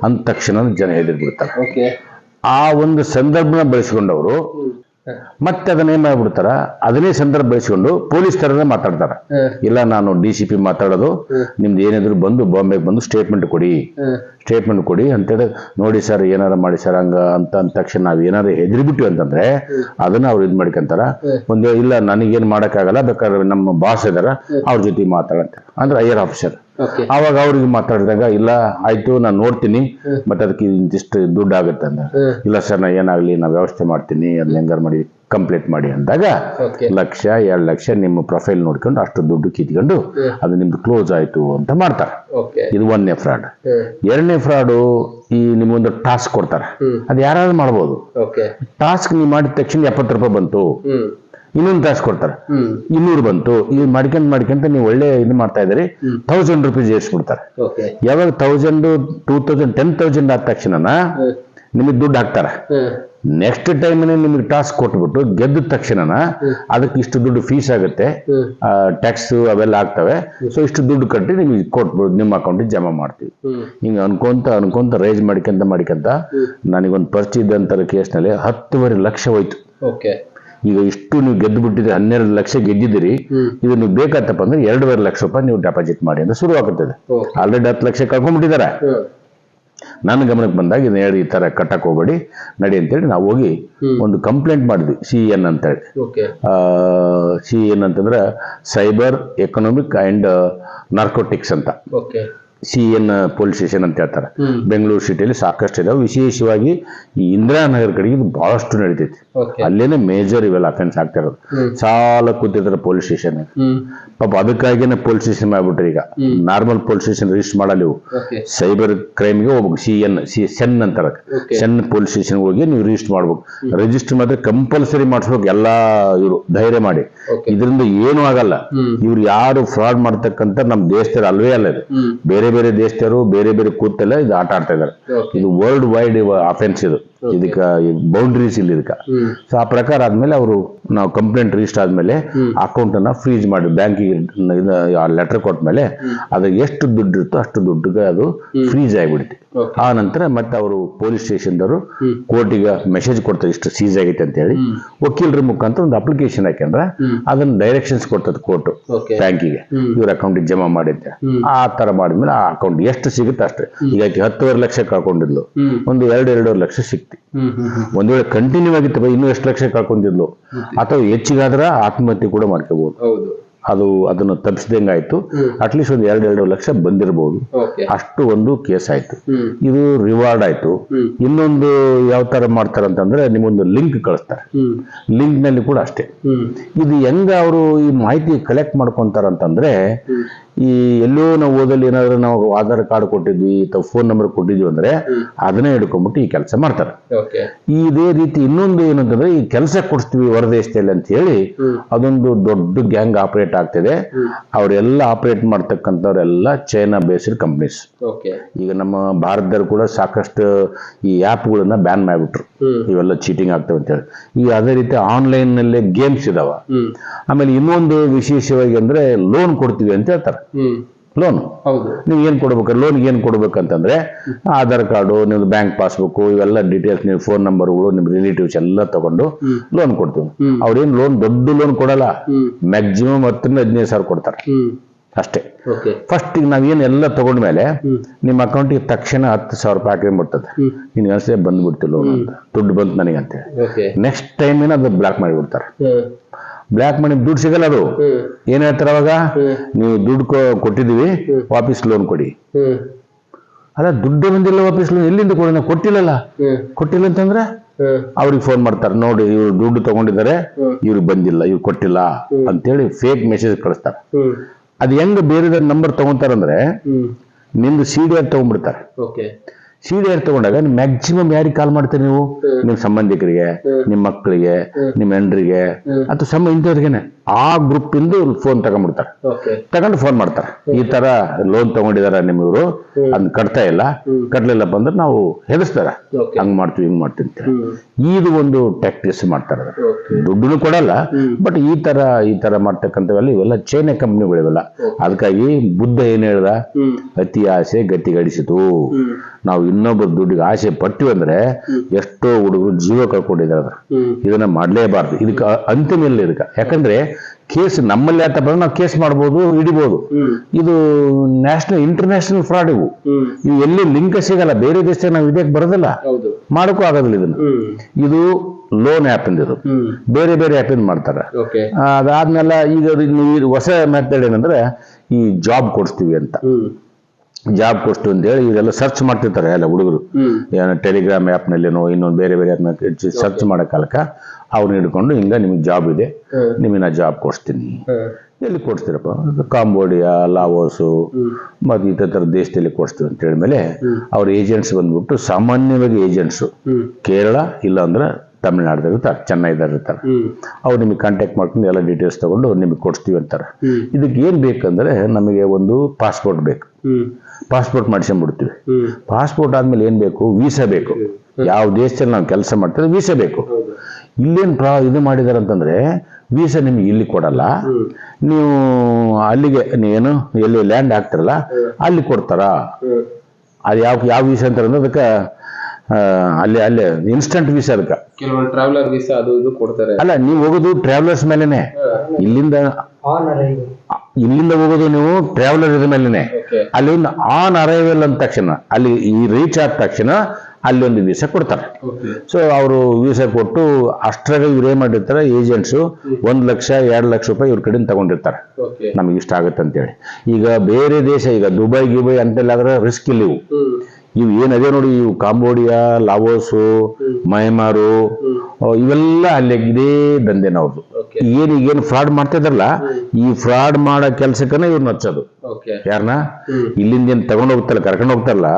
ಅಂದ ತಕ್ಷಣ ಜನ ಹೆದರ್ಬಿಡ್ತಾರೆ. ಆ ಒಂದು ಸಂದರ್ಭನ ಬೆಳೆಸ್ಕೊಂಡವರು ಮತ್ತೆ ಅದನ್ನ ಏನ್ ಮಾಡ್ಬಿಡ್ತಾರ? ಅದನ್ನೇ ಸಂದರ್ಭ ಬೆಳೆಸಿಕೊಂಡು ಪೊಲೀಸ್ ತರನೇ ಮಾತಾಡ್ತಾರ. ಇಲ್ಲ ನಾನು ಡಿ ಸಿ ಪಿ ಮಾತಾಡೋದು ನಿಮ್ದು ಏನಿದ್ರು ಬಂದು ಬಾಂಬೆಗೆ ಬಂದು ಸ್ಟೇಟ್ಮೆಂಟ್ ಕೊಡಿ. ಸ್ಟೇಟ್ಮೆಂಟ್ ಕೊಡಿ ಅಂತೇಳಿ ನೋಡಿ ಸರ್ ಏನಾರ ಮಾಡಿ ಸರ್ ಹಂಗ ಅಂತ ಅಂದ ತಕ್ಷಣ ನಾವು ಏನಾರ ಹೆದರಿಬಿಟ್ವಿ ಅಂತಂದ್ರೆ ಅದನ್ನ ಅವ್ರು ಇದ್ ಮಾಡ್ಕೊಂತಾರ. ಒಂದು ಇಲ್ಲ ನನಗೇನು ಮಾಡೋಕ್ಕಾಗಲ್ಲ ಬೇಕಾದ್ರೆ ನಮ್ಮ ಬಾಸ್ ಇದಾರ ಅವ್ರ ಜೊತೆ ಮಾತಾಡಂತಾರೆ ಅಂದ್ರೆ ಹೈಯರ್ ಆಫೀಸರ್ ಅವಾಗ ಅವ್ರಿಗೆ ಮಾತಾಡಿದಾಗ ಇಲ್ಲ ಆಯ್ತು ನಾನು ನೋಡ್ತೀನಿ ಬಟ್ ಅದಕ್ಕೆ ಇಂತಿಷ್ಟು ದುಡ್ಡು ಆಗುತ್ತೆ ಅಂತ ಇಲ್ಲ ಸರ್ ನಾ ಏನಾಗ್ಲಿ ನಾ ವ್ಯವಸ್ಥೆ ಮಾಡ್ತೀನಿ ಅದನ್ನ ಹೆಂಗಾರು ಮಾಡಿ ಕಂಪ್ಲೀಟ್ ಮಾಡಿ ಅಂದಾಗ ಲಕ್ಷ ಎರಡು ಲಕ್ಷ ನಿಮ್ಮ ಪ್ರೊಫೈಲ್ ನೋಡ್ಕೊಂಡು ಅಷ್ಟು ದುಡ್ಡು ಕಿತ್ಕೊಂಡು ಅದು ನಿಮ್ದು ಕ್ಲೋಸ್ ಆಯ್ತು ಅಂತ ಮಾಡ್ತಾರೆ. ಇದು ಒಂದನೇ ಫ್ರಾಡ್ ಎರಡನೇ ಫ್ರಾಡು ಈ ನಿಮ್ಗೊಂದು ಟಾಸ್ಕ್ ಕೊಡ್ತಾರೆ. ಅದು ಯಾರಾದ್ರೂ ಮಾಡ್ಬೋದು. ಟಾಸ್ಕ್ ನೀವು ಮಾಡಿದ ತಕ್ಷಣ ಎಪ್ಪತ್ತು ರೂಪಾಯಿ ಬಂತು. ಇನ್ನೊಂದು ಟಾಸ್ ಕೊಡ್ತಾರೆ. ಇನ್ನೂರು ಬಂತು. ಇದು ಮಾಡ್ಕೊಂಡ್ ಮಾಡ್ಕೊಂತ ನೀವು ಒಳ್ಳೆ ಇದು ಮಾಡ್ತಾ ಇದ್ರಿ ತೌಸಂಡ್ ರುಪೀಸ್ ಏರಿಸ್ಬಿಡ್ತಾರೆ. ಯಾವಾಗ thousand two thousand ten thousand ಆದ ತಕ್ಷಣನ ನಿಮಗೆ ದುಡ್ಡು ಹಾಕ್ತಾರೆ. ನೆಕ್ಸ್ಟ್ ಟೈಮ್ ನಿಮಗೆ ಟಾಸ್ಕ್ ಕೊಟ್ಬಿಟ್ಟು ಗೆದ್ದ ತಕ್ಷಣನ ಅದಕ್ಕೆ ಇಷ್ಟು ದುಡ್ಡು ಫೀಸ್ ಆಗುತ್ತೆ. ಟ್ಯಾಕ್ಸ್ ಅವೆಲ್ಲ ಆಗ್ತವೆ. ಸೊ ಇಷ್ಟು ದುಡ್ಡು ಕಟ್ಟಿ ನಿಮಗೆ ಕೊಟ್ಬಿಟ್ಟು ನಿಮ್ಮ ಅಕೌಂಟಿಗೆ ಜಮಾ ಮಾಡ್ತೀವಿ. ಹಿಂಗ ಅನ್ಕೊಂತ ಅನ್ಕೊಂತ ರೈಸ್ ಮಾಡ್ಕೊಂತ ಮಾಡ್ಕೊಂತ ನನಗೊಂದು ಪರಿಚಯ ಇದ್ದಂಥ ಕೇಸ್ನಲ್ಲಿ ಹತ್ತುವರೆ ಲಕ್ಷ ಹೋಯ್ತು. ಓಕೆ. ಈಗ ಇಷ್ಟು ನೀವು ಗೆದ್ದು ಬಿಟ್ಟಿದ್ರೆ ಹನ್ನೆರಡು ಲಕ್ಷ ಗೆದ್ದಿದ್ದೀರಿ ಇದನ್ನು ಇದು ನೀವು ಬೇಕಾತಪ್ಪ ಅಂದ್ರೆ ಎರಡೂವರೆ ಲಕ್ಷ ರೂಪಾಯಿ ನೀವು ಡೆಪಾಸಿಟ್ ಮಾಡಿ ಅಂತ ಶುರು ಆಗುತ್ತದೆ ಆಲ್ರೆಡಿ ಹತ್ತು ಲಕ್ಷ ಕಳ್ಕೊಂಡ್ಬಿಟ್ಟಿದ್ದಾರೆ. ನನ್ನ ಗಮನಕ್ಕೆ ಬಂದಾಗ ಇದನ್ನ ಹೇಳಿ ಈ ತರ ಕಟ್ಟಕ್ಕೆ ಹೋಗ್ಬೇಡಿ ನಡಿ ಅಂತೇಳಿ ನಾವು ಹೋಗಿ ಒಂದು ಕಂಪ್ಲೇಂಟ್ ಮಾಡಿದ್ವಿ ಸಿ ಎನ್ ಅಂತೇಳಿ. ಆ ಸಿ ಎನ್ ಅಂತಂದ್ರೆ ಸೈಬರ್ ಎಕನಾಮಿಕ್ ಅಂಡ್ ನಾರ್ಕೋಟಿಕ್ಸ್ ಅಂತ. Okay. C N police station ಅಂತ ಹೇಳ್ತಾರೆ. ಬೆಂಗಳೂರು ಸಿಟಿಯಲ್ಲಿ ಸಾಕಷ್ಟು ಇದಾವೆ ವಿಶೇಷವಾಗಿ ಈ ಇಂದಿರಾನಗರ ಕಡೆಗೆ ಇದು ಬಹಳಷ್ಟು ನಡೀತೈತಿ. ಅಲ್ಲೇನೆ ಮೇಜರ್ ಇವೆಲ್ಲ ಅಫೆನ್ಸ್ ಆಗ್ತಾ ಇರೋದು ಸಾಲ ಕೂತಿದ್ರೆ ಪೊಲೀಸ್ ಸ್ಟೇಷನ್. ಪಾಪ ಅದಕ್ಕಾಗಿನೇ ಪೊಲೀಸ್ ಸ್ಟೇಷನ್ ಆಗ್ಬಿಟ್ರಿ ಈಗ. ನಾರ್ಮಲ್ ಪೊಲೀಸ್ ಸ್ಟೇಷನ್ ರಿಜಿಸ್ಟರ್ ಮಾಡಲ್ಲ ಇವು. ಸೈಬರ್ ಕ್ರೈಮ್ಗೆ ಹೋಗ್ಬೇಕು. ಸಿ ಎನ್ ಸಿ ಸೆನ್ ಅಂತಾರೆ ಸೆನ್ ಪೊಲೀಸ್ ಸ್ಟೇಷನ್ ಹೋಗಿ ನೀವು ರಿಜಿಸ್ಟರ್ ಮಾಡ್ಬೇಕು. ರಿಜಿಸ್ಟರ್ ಮಾಡಿದ್ರೆ ಕಂಪಲ್ಸರಿ ಮಾಡಿಸ್ಬೇಕು ಎಲ್ಲಾ ಇವರು. ಧೈರ್ಯ ಮಾಡಿ. ಇದರಿಂದ ಏನು ಆಗಲ್ಲ. ಇವ್ರು ಯಾರು ಫ್ರಾಡ್ ಮಾಡ್ತಕ್ಕಂಥ ನಮ್ಮ ದೇಶದಲ್ಲಿ ಅಲ್ವೇ ಅಲ್ಲ ಇದು. ಹ್ಮ್. ಬೇರೆ ಬೇರೆ ದೇಶದವರು ಬೇರೆ ಬೇರೆ ಕೂತೆಲ್ಲ ಇದು ಆಟ ಆಡ್ತಾ ಇದ್ದಾರೆ. ಇದು ವರ್ಲ್ಡ್ ವೈಡ್ ಅಫೆನ್ಸ್ ಇದು. ಇದಕ್ಕೆ ಬೌಂಡ್ರೀಸ್ ಇಲ್ಲ ಇದಕ್ಕೆ. ಸೊ ಆ ಪ್ರಕಾರ ಆದ್ಮೇಲೆ ಅವರು ನಾವು ಕಂಪ್ಲೇಂಟ್ ರಿಜಿಸ್ಟರ್ ಆದ್ಮೇಲೆ ಅಕೌಂಟ್ ಅನ್ನ ಫ್ರೀಜ್ ಮಾಡಿ ಬ್ಯಾಂಕಿಗೆ ಲೆಟರ್ ಕೊಟ್ಮೇಲೆ ಅದು ಎಷ್ಟು ದುಡ್ಡು ಇರುತ್ತೋ ಅಷ್ಟು ದುಡ್ಡುಗೆ ಅದು ಫ್ರೀಜ್ ಆಗಿಬಿಡುತ್ತೆ ಆ ನಂತರ ಮತ್ತೆ ಅವರು ಪೊಲೀಸ್ ಸ್ಟೇಷನ್ದವರು. ಕೋರ್ಟಿಗೆ ಮೆಸೇಜ್ ಕೊಡ್ತಾರೆ ಇಷ್ಟು ಸೀಸ್ ಆಗೈತೆ ಅಂತ ಹೇಳಿ. ವಕೀಲರ ಮುಖಾಂತರ ಒಂದು ಅಪ್ಲಿಕೇಶನ್ ಹಾಕೊಂಡ್ರೆ ಅದನ್ನ ಡೈರೆಕ್ಷನ್ಸ್ ಕೊಡ್ತದೆ ಕೋರ್ಟ್ ಬ್ಯಾಂಕಿಗೆ. ಇವ್ರ ಅಕೌಂಟಿಗೆ ಜಮಾ ಮಾಡಿದ್ದೆ. ಆ ತರ ಮಾಡಿದ್ಮೇಲೆ ಆ ಅಕೌಂಟ್ ಎಷ್ಟು ಸಿಗುತ್ತೆ ಅಷ್ಟೇ. ಈಗ ಹತ್ತುವರೆ ಲಕ್ಷ ಕಳ್ಕೊಂಡಿದ್ಲು ಒಂದು ಎರಡು ಎರಡೂವರೆ ಲಕ್ಷ ಸಿಕ್ತಿ. ಹ್ಮ್ ಒಂದ್ ವೇಳೆ ಕಂಟಿನ್ಯೂ ಆಗಿತ್ತಪ್ಪ ಇನ್ನೂ ಎಷ್ಟು ಲಕ್ಷ ಹಾಕೊಂಡಿದ್ಲು? ಅಥವಾ ಹೆಚ್ಚಿಗಾದ್ರ ಆತ್ಮಹತ್ಯೆ ಕೂಡ ಮಾಡ್ಕೋಬಹುದು ಹೌದು. ಅದು ಅದನ್ನು ತಪ್ಪಿಸ್ದಂಗಾಯ್ತು. ಆಯ್ತು ಅಟ್ಲೀಸ್ಟ್ ಒಂದು ಎರಡು ಎರಡು ಲಕ್ಷ ಬಂದಿರಬಹುದು ಅಷ್ಟು ಒಂದು ಕೇಸ್ ಆಯ್ತು. ಇದು ರಿವಾರ್ಡ್ ಆಯ್ತು. ಇನ್ನೊಂದು ಯಾವ ತರ ಮಾಡ್ತಾರೆ ಅಂತಂದ್ರೆ ನಿಮ್ಮೊಂದು ಲಿಂಕ್ ಕಳಿಸ್ತಾರೆ. ಲಿಂಕ್ನಲ್ಲಿ ಕೂಡ ಅಷ್ಟೇ. ಇದು ಹೆಂಗ ಅವರು ಈ ಮಾಹಿತಿ ಕಲೆಕ್ಟ್ ಮಾಡ್ಕೊಂತಾರ ಅಂತಂದ್ರೆ ಈ ಎಲ್ಲೋ ನಾವು ಓದಲ್ಲಿ ಏನಾದ್ರು ನಾವು ಆಧಾರ್ ಕಾರ್ಡ್ ಕೊಟ್ಟಿದ್ವಿ ಅಥವಾ ಫೋನ್ ನಂಬರ್ ಕೊಟ್ಟಿದ್ವಿ ಅಂದ್ರೆ. ಅದನ್ನೇ ಹಿಡ್ಕೊಂಡ್ಬಿಟ್ಟು ಈ ಕೆಲಸ ಮಾಡ್ತಾರೆ. ಇದೇ ರೀತಿ ಇನ್ನೊಂದು ಏನಂತಂದ್ರೆ ಈ ಕೆಲಸ ಕೊಡಿಸ್ತೀವಿ ಹೊರದೇಶದಲ್ಲಿ ಅಂತ ಹೇಳಿ ಅದೊಂದು ದೊಡ್ಡ ಗ್ಯಾಂಗ್ ಆಪರೇಟ್ ಆಗ್ತಿದೆ. ಹ್ಮ್. ಅವರೆಲ್ಲ ಆಪರೇಟ್ ಮಾಡ್ತಕ್ಕಂಥವ್ರೆಲ್ಲ ಚೈನಾ ಬೇಸ್ಡ್ ಕಂಪ್ನೀಸ್ ಈಗ ನಮ್ಮ ಭಾರತದಲ್ಲಿ ಕೂಡ ಸಾಕಷ್ಟು ಈ ಆ್ಯಪ್ಗಳನ್ನ ಬ್ಯಾನ್ ಮಾಡಿಬಿಟ್ರು. ಇವೆಲ್ಲ ಚೀಟಿಂಗ್ ಆಗ್ತವೆ ಅಂತೇಳಿ ಈಗ ಅದೇ ರೀತಿ ಆನ್ಲೈನ್ನಲ್ಲಿ ಗೇಮ್ಸ್ ಇದಾವ. ಆಮೇಲೆ ಇನ್ನೊಂದು ವಿಶೇಷವಾಗಿ ಅಂದ್ರೆ ಲೋನ್ ಕೊಡ್ತೀವಿ ಅಂತ ಹೇಳ್ತಾರೆ. ಲೋನ್ ನೀವು ಏನು ಕೊಡ್ಬೇಕು? ಲೋನ್ ಏನು ಕೊಡ್ಬೇಕಂತಂದ್ರೆ ಆಧಾರ್ ಕಾರ್ಡು ನಿಮ್ದು ಬ್ಯಾಂಕ್ ಪಾಸ್ಬುಕ್ ಇವೆಲ್ಲ ಡೀಟೇಲ್ಸ್ ನೀವು ಫೋನ್ ನಂಬರ್ಗಳು ನಿಮ್ಮ ರಿಲೇಟಿವ್ಸ್ ಎಲ್ಲ ತಗೊಂಡು ಲೋನ್ ಕೊಡ್ತೀವಿ. ಅವ್ರೇನು ಲೋನ್ ದೊಡ್ಡ ಲೋನ್ ಕೊಡಲ್ಲ. ಮ್ಯಾಕ್ಸಿಮಮ್ ಹತ್ತರಿಂದ ಹದಿನೈದು ಸಾವಿರ ಕೊಡ್ತಾರೆ. ಅಷ್ಟೇ. ಫಸ್ಟ್ ಈಗ ನಾವೇನು ಎಲ್ಲ ತಗೊಂಡ್ಮೇಲೆ ನಿಮ್ಮ ಅಕೌಂಟಿಗೆ ತಕ್ಷಣ ಹತ್ತು ಸಾವಿರ ರೂಪಾಯಿ ಹಾಕಿಬಿಡ್ತದೆ. ಬರ್ತದೆ ನಿನ್ಗೆ ಅನಿಸೇ ಬಂದ್ಬಿಡ್ತು ಲೋನ್ ಅಂತ. ದುಡ್ಡು ಬಂತು ನನಗೆ ಅಂತೇಳಿ ಓಕೆ ನೆಕ್ಸ್ಟ್ ಟೈಮ್ ಏನೋ ಅದು ಬ್ಲಾಕ್ ಮಾಡಿಬಿಡ್ತಾರೆ. ಬ್ಲಾಕ್ ಮನಿ ದುಡ್ಡು ಸಿಗಲ್ಲ ಅದು. ಏನ್ ಹೇಳ್ತಾರೆ ಅವಾಗ? ನೀವು ದುಡ್ಡು ಕೊಟ್ಟಿದೀವಿ. ವಾಪಸ್ ಲೋನ್ ಕೊಡಿ. ಅಲ್ಲ ದುಡ್ಡು ಬಂದಿಲ್ಲ ವಾಪಸ್ ಲೋನ್ ಎಲ್ಲಿಂದ ಕೊಡಿ? ಕೊಟ್ಟಿಲ್ಲಲ್ಲ. ಕೊಟ್ಟಿಲ್ಲ ಅಂತಂದ್ರೆ ಅವ್ರಿಗೆ ಫೋನ್ ಮಾಡ್ತಾರೆ ನೋಡಿ ಇವ್ರು ದುಡ್ಡು ತಗೊಂಡಿದ್ದಾರೆ. ಇವ್ರಿಗೆ ಬಂದಿಲ್ಲ ಇವ್ರು ಕೊಟ್ಟಿಲ್ಲ ಅಂತ ಅಂತೇಳಿ ಫೇಕ್ ಮೆಸೇಜ್ ಕಳಿಸ್ತಾರೆ. ಅದು ಹೆಂಗ್ ಬೇರೆ ನಂಬರ್ ತಗೊಂತಾರಂದ್ರೆ ನಿಮ್ದು ಸಿ ಡಿ ಆರ್ ತಗೊಂಡ್ಬಿಡ್ತಾರೆ. ಏರ್ ತಗೊಂಡಾಗ ಮ್ಯಾಕ್ಸಿಮಮ್ ಯಾರಿಗೆ ಕಾಲ್ ಮಾಡ್ತೀರಿ ನೀವು? ನಿಮ್ಮ ಸಂಬಂಧಿಕರಿಗೆ ನಿಮ್ಮ ಮಕ್ಕಳಿಗೆ ನಿಮ್ಮ ಹೆಂಡ್ರಿಗೆ ಅಥವಾ ಸಮ ಇಂಥವ್ರಿಗೇನೆ ಆ ಗ್ರೂಪ್ ಇಂದು ಫೋನ್ ತಗೊಂಡ್ಬಿಡ್ತಾರೆ. ತಗೊಂಡು ಫೋನ್ ಮಾಡ್ತಾರೆ. ಈ ತರ ಲೋನ್ ತಗೊಂಡಿದಾರ ನಿಮ್ಮಿವರು ಅದನ್ನ ಕಟ್ತಾ ಇಲ್ಲ. ಕಟ್ಲಿಲ್ಲಪ್ಪ ಅಂದ್ರೆ ನಾವು ಹೆದರ್ಸ್ತಾರ. ಹಂಗ್ ಮಾಡ್ತೀವಿ ಹಿಂಗ್ ಮಾಡ್ತೀವಿ ಅಂತ ಇದು ಒಂದು ಟ್ಯಾಕ್ಟಿಸ್ ಮಾಡ್ತಾರ. ದುಡ್ಡು ಕೊಡಲ್ಲ ಬಟ್ ಈ ತರ ಈ ತರ ಮಾಡ್ತಕ್ಕಂಥವೆಲ್ಲ ಇವೆಲ್ಲ ಚೈನಾ ಕಂಪ್ನಿಗಳಿವೆಲ್ಲ ಅದಕ್ಕಾಗಿ ಬುದ್ಧ ಏನ್ ಹೇಳ್ದ? ಅತಿ ಆಸೆ ಗತಿಗಡಿಸಿತು ನಾವು ಇನ್ನೊಬ್ಬರ ದುಡ್ಡಿಗೆ ಆಸೆ ಪಟ್ಟಿವಿ ಅಂದ್ರೆ ಎಷ್ಟೋ ಹುಡುಗರು ಜೀವ ಕಳ್ಕೊಂಡಿದ್ದಾರೆ ಇದನ್ನ ಮಾಡಲೇಬಾರ್ದು. ಇದಕ್ಕೆ ಅಂತಿಮ ಇಲ್ಲ ಇದಕ್ಕೆ. ಯಾಕಂದ್ರೆ ಕೇಸ್ ನಮ್ಮಲ್ಲಿ ಆತ ಬಂದ್ರೆ ನಾವು ಕೇಸ್ ಮಾಡ್ಬೋದು ಹಿಡಿಬೋದು. ಇದು ನ್ಯಾಷನಲ್ ಇಂಟರ್ನ್ಯಾಷನಲ್ ಫ್ರಾಡ್ ಇವು. ಇವು ಎಲ್ಲಿ ಲಿಂಕ್ ಸಿಗಲ್ಲ. ಬೇರೆ ದೇಶದಾಗ ನಾವು ಇದಕ್ಕೆ ಬರೋದಿಲ್ಲ. ಮಾಡೋಕ್ಕೂ ಆಗೋದಿಲ್ಲ ಇದನ್ನ. ಇದು ಲೋನ್ ಆ್ಯಪ್ ಇದು ಬೇರೆ ಬೇರೆ ಬೇರೆ ಇಂದ ಮಾಡ್ತಾರೆ. ಅದಾದ್ಮೇಲೆ ಈಗ ಹೊಸ ಮೆಥಡ್ ಏನಂದ್ರೆ ಈ ಜಾಬ್ ಕೊಡಿಸ್ತೀವಿ ಅಂತ. ಜಾಬ್ ಕೊಡ್ತೀವಿ ಅಂತ ಹೇಳಿ ಇವರೆಲ್ಲ ಸರ್ಚ್ ಮಾಡ್ತಿರ್ತಾರೆ ಎಲ್ಲ ಹುಡುಗರು. ಏನೋ ಟೆಲಿಗ್ರಾಮ್ ಆ್ಯಪ್ನಲ್ಲೇನೋ ಇನ್ನೊಂದು ಬೇರೆ ಬೇರೆ ಆ್ಯಪ್ನ ಸರ್ಚ್ ಮಾಡೋ ಕಾಲಕ್ಕ ಅವ್ರನ್ನ ಹಿಡ್ಕೊಂಡು ಹಿಂಗೆ ನಿಮಗೆ ಜಾಬ್ ಇದೆ. ನಿಮಗೆ ನಾ ಜಾಬ್ ಕೊಡ್ತೀನಿ ಎಲ್ಲಿ ಕೊಡ್ತೀರಪ್ಪ ಕಾಂಬೋಡಿಯಾ ಲಾವೋಸು ಮತ್ತು ಈ ಥರ ದೇಶದಲ್ಲಿ ಕೊಡ್ಸ್ತೀವಿ ಅಂತ ಹೇಳಿದ್ಮೇಲೆ ಅವ್ರ ಏಜೆಂಟ್ಸ್ ಬಂದ್ಬಿಟ್ಟು ಸಾಮಾನ್ಯವಾಗಿ ಏಜೆಂಟ್ಸು ಕೇರಳ ಇಲ್ಲ ಅಂದ್ರೆ ತಮಿಳ್ನಾಡ್ದಾಗ ಇರ್ತಾರೆ ಚೆನ್ನೈದಾಗ ಇರ್ತಾರೆ. ಅವ್ರು ನಿಮಗೆ ಕಾಂಟ್ಯಾಕ್ಟ್ ಮಾಡ್ಕೊಂಡು ಎಲ್ಲ ಡೀಟೇಲ್ಸ್ ತಗೊಂಡು ನಿಮಗೆ ಕೊಡ್ತೀವಿ ಅಂತಾರೆ. ಇದಕ್ಕೆ ಏನು ಬೇಕಂದ್ರೆ ನಮಗೆ ಒಂದು ಪಾಸ್ಪೋರ್ಟ್ ಬೇಕು. ಪಾಸ್ಪೋರ್ಟ್ ಮಾಡಿಸ್ಕೊಂಡ್ಬಿಡ್ತೀವಿ. ಪಾಸ್ಪೋರ್ಟ್ ಆದ್ಮೇಲೆ ಏನು ಬೇಕು? ವೀಸಾ ಬೇಕು. ಯಾವ ದೇಶದಲ್ಲಿ ನಾವು ಕೆಲಸ ಮಾಡ್ತೀವಿ ವೀಸಾ ಬೇಕು. ಇಲ್ಲೇನು ಪ್ರಾ ಇದು ಮಾಡಿದಾರೆ ಅಂತಂದ್ರೆ ವೀಸಾ ನಿಮಗೆ ಇಲ್ಲಿ ಕೊಡಲ್ಲ. ನೀವು ಅಲ್ಲಿಗೆ ಏನು ಎಲ್ಲಿ ಲ್ಯಾಂಡ್ ಆಗ್ತಿರಲ್ಲ ಅಲ್ಲಿ ಕೊಡ್ತಾರ? ಅದು ಯಾವ ಯಾವ ವೀಸಾ ಅಂತಾರೆ ಅಂದ್ರೆ ಅದಕ್ಕೆ ಅಲ್ಲಿ ಅಲ್ಲಿ ಇನ್ಸ್ಟಂಟ್ ವೀಸಾ ಅದಕ್ಕೆ ಕೆಲವೊಂದು ಟ್ರಾವೆಲರ್ ವೀಸಾ ಅದು ಇದು ಕೊಡ್ತಾರೆ. ಅಲ್ಲ ನೀವು ಹೋಗೋದು ಟ್ರಾವೆಲರ್ಸ್ ಮೇಲೆನೆ. ಇಲ್ಲಿಂದ ಇಲ್ಲಿಂದ ಹೋಗೋದು ನೀವು ಟ್ರಾವೆಲರ್ ಇದ ಮೇಲೆನೆ. ಅಲ್ಲಿ ಒಂದು ಆನ್ ಅರೈವಲ್ ಅಂದ ತಕ್ಷಣ ಅಲ್ಲಿ ಈ ರೀಚ್ ಆದ ತಕ್ಷಣ ಅಲ್ಲಿ ಒಂದು ವೀಸಾ ಕೊಡ್ತಾರೆ. ಓಕೆ. ಸೊ ಅವರು ವೀಸಾ ಕೊಟ್ಟು ಅಷ್ಟರಾಗ ಇವ್ರು ಏನ್ ಮಾಡಿರ್ತಾರೆ ಏಜೆಂಟ್ಸು ಒಂದ್ ಲಕ್ಷ ಎರಡು ಲಕ್ಷ ರೂಪಾಯಿ ಇವ್ರ ಕಡೆಯಿಂದ ತಗೊಂಡಿರ್ತಾರೆ. ನಮಗೆ ಇಷ್ಟ ಆಗುತ್ತೆ ಅಂತೇಳಿ. ಈಗ ಬೇರೆ ದೇಶ ಈಗ ದುಬೈ ಗಿಬೈ ಅಂತೆಲ್ಲಾದ್ರೆ ರಿಸ್ಕ್ ಇಲ್ಲ ಇವು ಏನದೇ ನೋಡಿ ಇವು ಕಾಂಬೋಡಿಯಾ ಲಾವೋಸು ಮಯಮಾರು ಇವೆಲ್ಲ ಅಲ್ಲಿ ಇದೇ ದಂಧೆನ ಅವ್ರದ್ದು ಏನು ಏನು ಫ್ರಾಡ್ ಮಾಡ್ತಿದ್ರಲ್ಲ ಈ ಫ್ರಾಡ್ ಮಾಡೋ ಕೆಲ್ಸಕ್ಕನ ಇವ್ರನ್ನ ಹಚ್ಚೋದು ಯಾರನ್ನ ಇಲ್ಲಿಂದ ಏನ್ ತಗೊಂಡ್ ಹೋಗ್ತಾರಲ್ಲ ಕರ್ಕೊಂಡು ಹೋಗ್ತಾರಲ್ಲ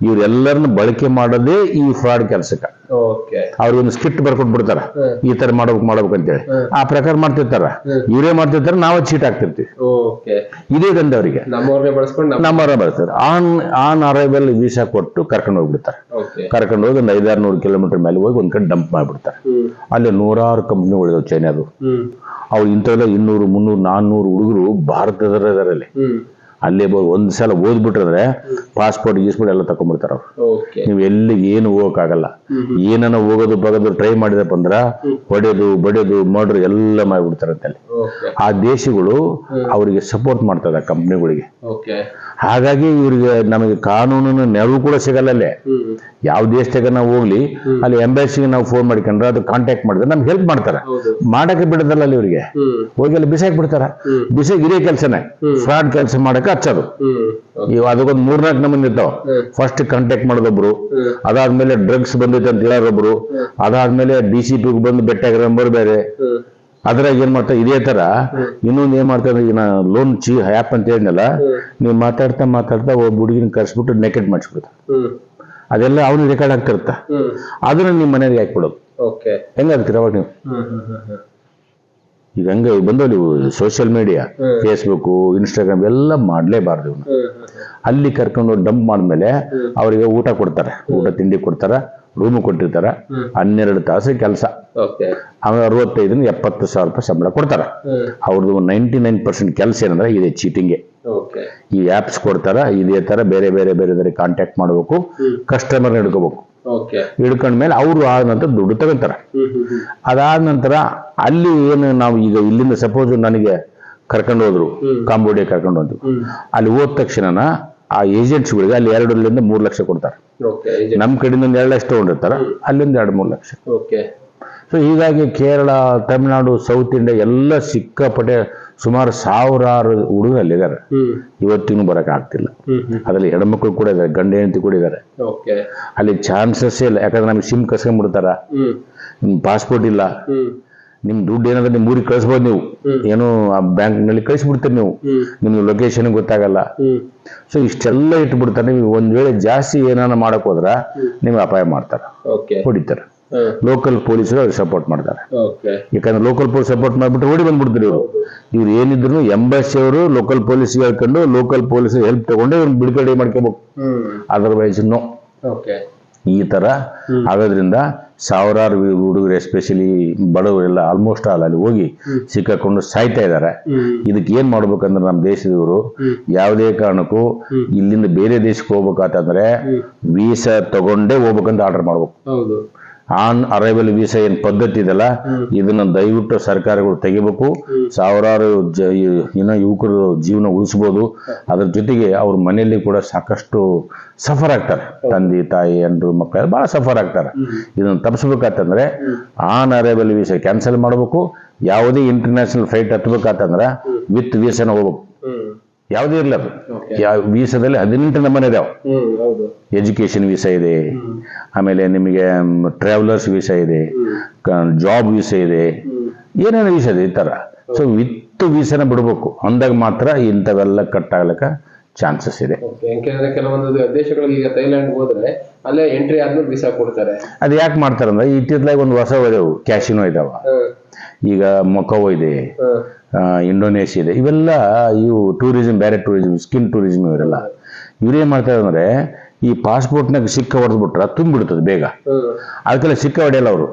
ಇವ್ರೆಲ್ಲರನ್ನ ಬಳಕೆ ಮಾಡೋದೇ ಈ ಫ್ರಾಡ್ ಕೆಲಸಕ್ಕೆ. ಅವ್ರಿಗೊಂದು ಸ್ಕಿಟ್ ಬರ್ಕೊಟ್ ಬಿಡ್ತಾರ. ಈ ತರ ಮಾಡ್ಬೇಕು ಮಾಡ್ಬೇಕು ಅಂತೇಳಿ. ಆ ಪ್ರಕಾರ ಮಾಡ್ತಿರ್ತಾರ. ಇವರೇ ಮಾಡ್ತಿರ್ತಾರ ನಾವೇ ಚೀಟ್ ಆಗ್ತಿರ್ತೀವಿ. ಓಕೆ. ಇದೇ ದಂಡ ಅವರಿಗೆ ನಮ್ಮವ್ರ ಬಳಸ್ತಾರೆ. ಆನ್ ಆನ್ ಅರೈವಲ್ ವೀಸಾ ಕೊಟ್ಟು ಕರ್ಕೊಂಡು ಹೋಗ್ಬಿಡ್ತಾರೆ. ಕರ್ಕೊಂಡು ಹೋಗಿ ಒಂದು ಐದಾರು ನೂರು ಕಿಲೋಮೀಟರ್ ಮೇಲೆ ಹೋಗಿ ಒಂದ್ ಕಡೆ ಡಂಪ್ ಮಾಡ್ಬಿಡ್ತಾರೆ. ಅಲ್ಲಿ ನೂರಾರು ಕಂಪ್ನಿ ಉಳಿದವು ಚೈನಾದು ಅವ್ರು ಇಂಥವೆಲ್ಲ ಇನ್ನೂರು ಮುನ್ನೂರು ನಾನ್ನೂರು ಹುಡುಗರು ಭಾರತದ ಅದರಲ್ಲಿ ಹ್ಮ್. ಅಲ್ಲೇ ಒಂದು ಸಲ ಓದ್ಬಿಟ್ರಂದ್ರೆ ಪಾಸ್ಪೋರ್ಟ್ ಗೀಸ್ಪೋರ್ಟ್ ಎಲ್ಲ ತಕೊಂಡ್ಬಿಡ್ತಾರ ಅವ್ರು. ನೀವು ಎಲ್ಲಿ ಏನು ಹೋಗಕ್ಕಾಗಲ್ಲ. ಏನನ್ನ ಹೋಗೋದು ಬಗೋದು ಟ್ರೈ ಮಾಡಿದಪ್ಪ ಅಂದ್ರ ಹೊಡೆದು ಬಡಿಯೋದು ಮಾಡ್ರು ಎಲ್ಲ ಮಾಡಿಬಿಡ್ತಾರಂತೆ ಅಲ್ಲಿ ಆ ದೇಶಗಳು ಅವರಿಗೆ ಸಪೋರ್ಟ್ ಮಾಡ್ತದೆ ಕಂಪ್ನಿಗಳಿಗೆ ಹಾಗಾಗಿ ಇವರಿಗೆ ನಮಗೆ ಕಾನೂನಿನ ನೆರವು ಕೂಡ ಸಿಗಲ್ಲ ಅಲ್ಲೇ. ಯಾವ ದೇಶದಾಗ ನಾವು ಹೋಗ್ಲಿ ಅಲ್ಲಿ ಎಂಬಾಸಿಗೆ ನಾವು ಫೋನ್ ಮಾಡ್ಕೊಂಡ್ರೆ ಅದು ಕಾಂಟ್ಯಾಕ್ಟ್ ಮಾಡಿದ್ರೆ ನಮ್ಗೆ ಹೆಲ್ಪ್ ಮಾಡ್ತಾರೆ. ಮಾಡಕ್ಕೆ ಬಿಡದಲ್ಲ ಅಲ್ಲಿ ಇವರಿಗೆ. ಹೋಗಿ ಅಲ್ಲಿ ಬಿಸಾಕ್ ಬಿಡ್ತಾರ ಬಿಸಾಕ್ ಇದೇ ಕೆಲಸನೇ. ಫ್ರಾಡ್ ಕೆಲಸ ಮಾಡಕ್ಕೆ ಹಚ್ಚೋದು ಈಗ ಅದಕ್ಕೊಂದು ಮೂರ್ನಾಲ್ಕು ನಮ್ಮ ಇರ್ತಾವ. ಫಸ್ಟ್ ಕಾಂಟ್ಯಾಕ್ಟ್ ಮಾಡೋದೊಬ್ರು. ಅದಾದ್ಮೇಲೆ ಡ್ರಗ್ಸ್ ಬಂದೈತೆ ಅಂತ ಹೇಳೋರೊಬ್ರು. ಅದಾದ್ಮೇಲೆ ಡಿ ಸಿ ಪಿ ಬಂದು ಬೆಟ್ಟಾಗಿರೋ ನಂಬರ್ ಬೇರೆ. ಅದ್ರಾಗ ಏನ್ ಮಾಡ್ತಾರೆ ಇದೇ ತರ ಇನ್ನೊಂದು ಏನ್ ಮಾಡ್ತಾರೆ ಈಗ ನಾ ಲೋನ್ ಚಿ ಆ್ಯಪ್ ಅಂತ ಹೇಳಿದ್ನಲ್ಲ ನೀವು ಮಾತಾಡ್ತಾ ಮಾತಾಡ್ತಾ ಒಬ್ಬ ಹುಡುಗಿನ ಕರ್ಸ್ಬಿಟ್ಟು ನೆಕೆಟ್ ಮಾಡಿಸ್ಬಿಡ್ತಾರೆ. ಅದೆಲ್ಲ ಅವನು ರೆಕಾರ್ಡ್ ಆಗ್ತಿರುತ್ತ. ಹ್ಮ್. ಅದನ್ನ ನಿಮ್ಮ ಮನೆಗೆ ಹಾಕ್ಬಿಡೋದು. ಹೆಂಗಾಗ್ತೀರ ಅವಾಗ ನೀವು? ಈಗ ಹಂಗೆ ಬಂದವು ಇವು ಸೋಷಿಯಲ್ ಮೀಡಿಯಾ. ಫೇಸ್ಬುಕ್ ಇನ್ಸ್ಟಾಗ್ರಾಮ್ ಎಲ್ಲ ಮಾಡ್ಲೇಬಾರ್ದು ಇವನು. ಅಲ್ಲಿ ಕರ್ಕೊಂಡು ಡಂಪ್ ಮಾಡಿದ್ಮೇಲೆ ಅವರಿಗೆ ಊಟ ಕೊಡ್ತಾರೆ. ಊಟ ತಿಂಡಿ ಕೊಡ್ತಾರೆ ರೂಮ್ ಕೊಟ್ಟಿರ್ತಾರೆ. ಹನ್ನೆರಡು ತಾಸು ಕೆಲಸ. ಆಮೇಲೆ ಅರವತ್ತೈದರಿಂದ ಎಪ್ಪತ್ತು ಸಾವಿರ ರೂಪಾಯಿ ಸಂಬಳ ಕೊಡ್ತಾರೆ. ಅವ್ರದ್ದು ನೈಂಟಿ ನೈನ್ ಪರ್ಸೆಂಟ್ ಕೆಲಸ ಏನಂದ್ರೆ ಇದೆ ಚೀಟಿಂಗೆ ಈ ಆ್ಯಪ್ಸ್ ಕೊಡ್ತಾರ ಇದೇ ತರ ಬೇರೆ ಬೇರೆ ಬೇರೆ ಬೇರೆ ಕಾಂಟ್ಯಾಕ್ಟ್ ಮಾಡಬೇಕು. ಕಸ್ಟಮರ್ ಹಿಡ್ಕೋಬೇಕು. ಹಿಡ್ಕೊಂಡ್ಮೇಲೆ ಅವರು ಆದ ನಂತರ ದುಡ್ಡು ತಗೊಂತಾರೆ ಅದಾದ ನಂತರ ಅಲ್ಲಿ ಏನು ನಾವು ಈಗ ಇಲ್ಲಿಂದ ಸಪೋಸ್ ನನಗೆ ಕರ್ಕೊಂಡು ಹೋದ್ರು ಕಾಂಬೋಡಿಯಾ ಕರ್ಕೊಂಡು ಹೋದ್ರು. ಅಲ್ಲಿ ಹೋದ ತಕ್ಷಣ ಆ ಏಜೆಂಟ್ಸ್ಗಳಿಗೆ ಅಲ್ಲಿ ಎರಡರಿಂದ ಮೂರು ಲಕ್ಷ ಕೊಡ್ತಾರೆ. ನಮ್ಮ ಕಡೆಯಿಂದ ಒಂದು ಎರಡು ಲಕ್ಷ ತಗೊಂಡಿರ್ತಾರೆ ಅಲ್ಲಿಂದ ಎರಡು ಮೂರು ಲಕ್ಷ. ಓಕೆ ಸೊ ಹೀಗಾಗಿ ಕೇರಳ ತಮಿಳುನಾಡು ಸೌತ್ ಇಂಡಿಯಾ ಎಲ್ಲ ಸಿಕ್ಕಾಪಟ್ಟೆ ಸುಮಾರು ಸಾವಿರಾರು ಹುಡುಗರು ಅಲ್ಲಿದ್ದಾರೆ. ಇವತ್ತಿನ ಇವತ್ತಿಗೂ ಬರಕ್ ಆಗ್ತಿಲ್ಲ. ಅದರಲ್ಲಿ ಹೆಣ್ಮಕ್ಳು ಕೂಡ ಇದ್ದಾರೆ ಗಂಡ ಹೆಂಡತಿ ಕೂಡ ಇದ್ದಾರೆ. ಓಕೆ ಅಲ್ಲಿ ಚಾನ್ಸಸ್ ಇಲ್ಲ ಯಾಕಂದ್ರೆ ನಮಗೆ ಸಿಮ್ ಕಸ್ಕೊಂಡ್ಬಿಡ್ತಾರ. ಪಾಸ್ಪೋರ್ಟ್ ಇಲ್ಲ. ನಿಮ್ ದುಡ್ಡು ಏನಾದ್ರೆ ನಿಮ್ ಊರಿಗೆ ಕಳಿಸ್ಬೋದು ನೀವು. ಏನು ಆ ಬ್ಯಾಂಕ್ನಲ್ಲಿ ಕಳಿಸ್ಬಿಡ್ತೀರಿ ನೀವು. ನಿಮ್ದು ನಿಮ್ಗೆ ಲೊಕೇಶನ್ ಗೊತ್ತಾಗಲ್ಲ. ಸೊ ಇಷ್ಟೆಲ್ಲ ಇಟ್ಬಿಡ್ತಾರೆ. ನೀವು ಒಂದ್ ವೇಳೆ ಜಾಸ್ತಿ ಏನಾನ ಮಾಡಕ್ ಹೋದ್ರ ನಿಮ್ಗೆ ಅಪಾಯ ಮಾಡ್ತಾರೆ. ಹೊಡಿತಾರೆ. ಲೋಕಲ್ ಪೊಲೀಸರು ಅವ್ರಿಗೆ ಸಪೋರ್ಟ್ ಮಾಡ್ತಾರೆ. ಯಾಕಂದ್ರೆ ಲೋಕಲ್ ಪೊಲೀಸ್ ಸಪೋರ್ಟ್ ಮಾಡ್ಬಿಟ್ಟು ಓಡಿ ಬಂದ್ಬಿಡ್ತಾರೆ ಇವರು. ಇವ್ರು ಏನಿದ್ರು ಎಂಬಸಿ ಅವರು ಲೋಕಲ್ ಪೊಲೀಸ್ ಹೇಳ್ಕೊಂಡು ಲೋಕಲ್ ಪೊಲೀಸ್ ಹೆಲ್ಪ್ ತಗೊಂಡು ಇವ್ರನ್ನ ಬಿಡುಗಡೆ ಮಾಡ್ಕೋಬೇಕು. ಅದರ್ವೈಸ್ ನೋ ಓಕೆ ಈ ತರ ಆಗೋದ್ರಿಂದ ಸಾವಿರಾರು ಹುಡುಗರು ಎಸ್ಪೆಷಲಿ ಬಡವರೆಲ್ಲ ಆಲ್ಮೋಸ್ಟ್ ಆಲ್ ಅಲ್ಲಿ ಹೋಗಿ ಸಿಕ್ಕಾಕೊಂಡು ಸಾಯ್ತಾ ಇದ್ದಾರೆ. ಇದಕ್ಕೆ ಏನ್ ಮಾಡ್ಬೇಕಂದ್ರೆ ನಮ್ಮ ದೇಶದವರು ಯಾವುದೇ ಕಾರಣಕ್ಕೂ ಇಲ್ಲಿಂದ ಬೇರೆ ದೇಶಕ್ಕೆ ಹೋಗ್ಬೇಕಾತಂದ್ರೆ ವೀಸಾ ತಗೊಂಡೇ ಹೋಗ್ಬೇಕಂತ ಆರ್ಡರ್ ಮಾಡ್ಬೇಕು. ಆನ್ ಅರೈವಲ್ ವೀಸಾ ಏನ್ ಪದ್ಧತಿ ಇದೆಲ್ಲ ಇದನ್ನ ದಯವಿಟ್ಟು ಸರ್ಕಾರಗಳು ತೆಗಿಬೇಕು. ಸಾವಿರಾರು ಏನೋ ಯುವಕರು ಜೀವನ ಉಳಿಸ್ಬೋದು. ಅದ್ರ ಜೊತೆಗೆ ಅವ್ರ ಮನೆಯಲ್ಲಿ ಕೂಡ ಸಾಕಷ್ಟು ಸಫರ್ ಆಗ್ತಾರೆ. ತಂದೆ ತಾಯಿ ಅಂಡ್ರು ಮಕ್ಕಳು ಬಹಳ ಸಫರ್ ಆಗ್ತಾರೆ. ಇದನ್ನ ತಪ್ಪಿಸ್ಬೇಕಾತಂದ್ರೆ ಆನ್ ಅರೈವಲ್ ವೀಸಾ ಕ್ಯಾನ್ಸಲ್ ಮಾಡಬೇಕು. ಯಾವುದೇ ಇಂಟರ್ನ್ಯಾಷನಲ್ ಫ್ಲೈಟ್ ಹತ್ಬೇಕಾತಂದ್ರೆ ವಿತ್ ವೀಸಾನ ಹೋಗ್ಬೇಕು. ಯಾವುದೇ ಇರಲಿ ಅದು. ವೀಸಾದಲ್ಲಿ ಹದಿನೆಂಟು ನಮೂನೆ ಇದಾವೆ. ಎಜುಕೇಶನ್ ವೀಸಾ ಇದೆ. ಆಮೇಲೆ ನಿಮಗೆ ಟ್ರಾವೆಲರ್ಸ್ ವೀಸಾ ಇದೆ ಜಾಬ್ ವಿಷ ಇದೆ ಏನೇನು ವಿಷ ಇದೆ ಈ ಥರ ಸೊ ವಿತ್ ವೀಸಾನ ಬಿಡಬೇಕು. ಅಂದಾಗ ಮಾತ್ರ ಇಂಥವೆಲ್ಲ ಕಟ್ ಆಗ್ಲಿಕ್ಕೆ ಚಾನ್ಸಸ್ ಇದೆ. ಯಾಕೆಂದ್ರೆ ಕೆಲವೊಂದು ದೇಶಗಳಲ್ಲಿ ಈಗ ಥೈಲ್ಯಾಂಡ್ ಹೋದ್ರೆ ಅಲ್ಲೇ ಎಂಟ್ರಿ ಆದ್ಮೇಲೆ ವೀಸಾ ಕೊಡ್ತಾರೆ. ಅದು ಯಾಕೆ ಮಾಡ್ತಾರೆ ಅಂದ್ರೆ ಇತ್ತಿತ್ತಲಾಗ ಒಂದು ಹೊಸ ಇದಾವೆ ಕ್ಯಾಶಿನೋ ಇದಾವ. ಈಗ ಮೊಕೋವೋ ಇದೆ ಇಂಡೋನೇಷ್ಯಾ ಇದೆ ಇವೆಲ್ಲ ಇವು ಟೂರಿಸಂ ಬೇರೆ ಟೂರಿಸಂ ಸ್ಕಿನ್ ಟೂರಿಸಂ ಇವರೆಲ್ಲ. ಇವ್ರೇನ್ ಮಾಡ್ತಾರೆ ಅಂದ್ರೆ ಈ ಪಾಸ್ಪೋರ್ಟ್ನಾಗ ಸಿಕ್ಕ ಹೊಡೆದ್ಬಿಟ್ರೆ ತುಂಬಿಡ್ತದೆ ಬೇಗ. ಅದಕ್ಕೆಲ್ಲ ಸಿಕ್ಕ ಹೊಡೆಯಲ್ಲ ಅವರು.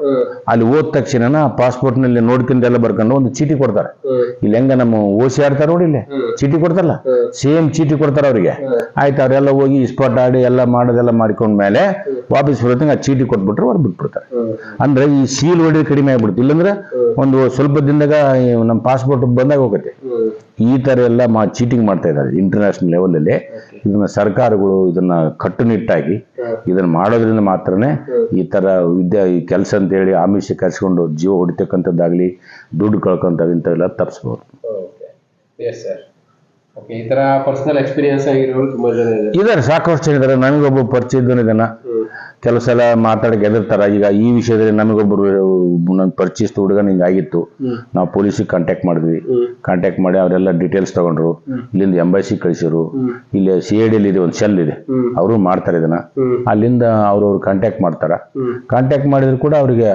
ಅಲ್ಲಿ ಹೋದ ತಕ್ಷಣ ಪಾಸ್ಪೋರ್ಟ್ನಲ್ಲಿ ನಲ್ಲಿ ನೋಡ್ಕೊಂಡು ಎಲ್ಲ ಬರ್ಕೊಂಡು ಒಂದು ಚೀಟಿ ಕೊಡ್ತಾರೆ. ಇಲ್ಲಿ ಹೆಂಗ ನಮ್ಮ ಓಸಿ ಆಡ್ತಾರೆ ನೋಡಿ ಇಲ್ಲಿ. ಚೀಟಿ ಕೊಡ್ತಾರಲ್ಲ. ಸೇಮ್ ಚೀಟಿ ಕೊಡ್ತಾರೆ ಅವರಿಗೆ. ಆಯ್ತು ಅವರೆಲ್ಲ ಹೋಗಿ ಇಸ್ಪಾಟ್ ಆಡಿ ಎಲ್ಲ ಮಾಡೋದೆಲ್ಲ ಮಾಡ್ಕೊಂಡ ಮೇಲೆ ವಾಪಸ್ ಬರುತ್ತೆ ಆ ಚೀಟಿ ಕೊಟ್ಬಿಟ್ರೆ ಅವ್ರು ಬಿಟ್ಬಿಡ್ತಾರೆ. ಅಂದ್ರೆ ಈ ಸೀಲ್ ಹೊಡೆಯೋದು ಕಡಿಮೆ ಆಗ್ಬಿಡುತ್ತೆ ಇಲ್ಲಂದ್ರೆ ಒಂದು ಸ್ವಲ್ಪ ದಿನದಾಗ ನಮ್ಮ ಪಾಸ್ಪೋರ್ಟ್ ಬಂದಾಗ ಹೋಗುತ್ತೆ. ಈ ಥರ ಎಲ್ಲ ಮಾ ಚೀಟಿಂಗ್ ಮಾಡ್ತಾ ಇದ್ದಾರೆ ಇಂಟರ್ನ್ಯಾಷನಲ್ ಲೆವೆಲ್ ಅಲ್ಲಿ. ಇದನ್ನ ಸರ್ಕಾರಗಳು ಇದನ್ನ ಕಟ್ಟುನಿಟ್ಟಾಗಿ ಇದನ್ನ ಮಾಡೋದ್ರಿಂದ ಮಾತ್ರನೇ ಈ ಥರ ವಿದ್ಯಾ ಈ ಕೆಲಸ ಅಂತ ಹೇಳಿ ಆಮಿಷ ಕರೆಸ್ಕೊಂಡು ಜೀವ ಹೊಡಿತಕ್ಕಂಥದ್ದಾಗಲಿ ದುಡ್ಡು ಕಳ್ಕೊಂತದ್ದು ಇಂಥವೆಲ್ಲ ತಪ್ಪಿಸ್ಬೋದು ಓಕೆ ಎಸ್ ಸರ್ ಓಕೆ ಈ ತರ ಪರ್ಸನಲ್ ಎಕ್ಸ್ಪೀರಿಯನ್ಸ್ ಆಗಿರೋರು ತುಂಬಾ ಜನ ಇದೆ ಇದಾರೆ ಸಾಕಷ್ಟು ಜನ ಇದಾರೆ ನನಗೊಬ್ಬ ಪರಿಚಯ ಇದನ್ನ ಹ್ಮ್. ಕೆಲವು ಸಲ ಮಾತಾಡಕ್ಕೆ ಎದುರ್ತಾರ ಈಗ ಈ ವಿಷಯದಲ್ಲಿ ನಮಗೊಬ್ಬರು ನನ್ನ ಪರಿಚಯಿಸಿದ ಹುಡುಗ ಹಿಂಗಾಗಿತ್ತು. ನಾವು ಪೊಲೀಸಿಗೆ ಕಾಂಟ್ಯಾಕ್ಟ್ ಮಾಡಿದ್ವಿ. ಕಾಂಟ್ಯಾಕ್ಟ್ ಮಾಡಿ ಅವರೆಲ್ಲ ಡೀಟೇಲ್ಸ್ ತಗೊಂಡ್ರು. ಇಲ್ಲಿಂದ ಎಂಬೈಸಿ ಕಳಿಸಿದ್ರು ಇಲ್ಲಿ ಸಿ ಐ ಡಿಲಿ ಇದೆ ಒಂದು ಸೆಲ್ ಇದೆ. ಅವರು ಮಾಡ್ತಾರೆ ಇದನ್ನ. ಅಲ್ಲಿಂದ ಅವ್ರವ್ರು ಕಾಂಟ್ಯಾಕ್ಟ್ ಮಾಡ್ತಾರ. ಕಾಂಟ್ಯಾಕ್ಟ್ ಮಾಡಿದ್ರು ಕೂಡ ಅವರಿಗೆ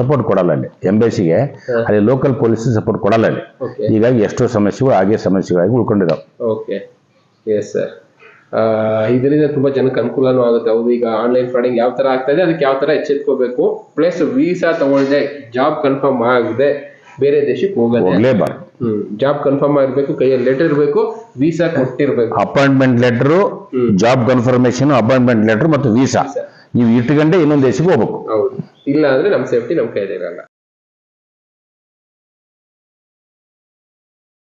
ಸಪೋರ್ಟ್ ಕೊಡಲ್ಲ ಅಲ್ಲಿ. ಎಂಬೈಸಿಗೆ ಅಲ್ಲಿ ಲೋಕಲ್ ಪೊಲೀಸ್ ಸಪೋರ್ಟ್ ಕೊಡಲ್ಲ ಅಲ್ಲಿ. ಹೀಗಾಗಿ ಎಷ್ಟೋ ಸಮಸ್ಯೆಗಳು ಹಾಗೆ ಸಮಸ್ಯೆಗಳಾಗಿ ಉಳ್ಕೊಂಡಿದ್ದಾವೆ ಓಕೆ ಎಸ್ ಸರ್ ಇದರಿಂದ ತುಂಬಾ ಜನಕ್ಕೆ ಅನುಕೂಲನೂ ಆಗುತ್ತೆ. ಹೌದು ಈಗ ಆನ್ಲೈನ್ ಫ್ರಾಡಿಂಗ್ ಯಾವ ತರ ಆಗ್ತಾ ಇದೆ ಅದಕ್ಕೆ ಯಾವ ತರ ಎಚ್ಚೆತ್ಕೋಬೇಕು? ಪ್ಲಸ್ ವೀಸಾ ತಗೊಂಡೆ ಜಾಬ್ ಕನ್ಫರ್ಮ್ ಆಗದೆ. ಬೇರೆ ದೇಶಕ್ಕೆ ಹೋಗದೆ. ಜಾಬ್ ಕನ್ಫರ್ಮ್ ಆಗಿರ್ಬೇಕು ಕೈಯಲ್ಲಿ ಲೆಟರ್ ಇರಬೇಕು visa ಕೊಟ್ಟಿರ್ಬೇಕು. Appointment letter job confirmation appointment letter ಮತ್ತು ವೀಸಾ ನೀವು ಇಟ್ಕೊಂಡೆ ಇನ್ನೊಂದು ದೇಶಕ್ಕೆ ಹೋಗ್ಬೇಕು. ಹೌದು. ಇಲ್ಲ ಅಂದ್ರೆ ನಮ್ಮ ಸೇಫ್ಟಿ ನಮ್ಮ ಕೈಯಲ್ಲಿ ಇರಲ್ಲ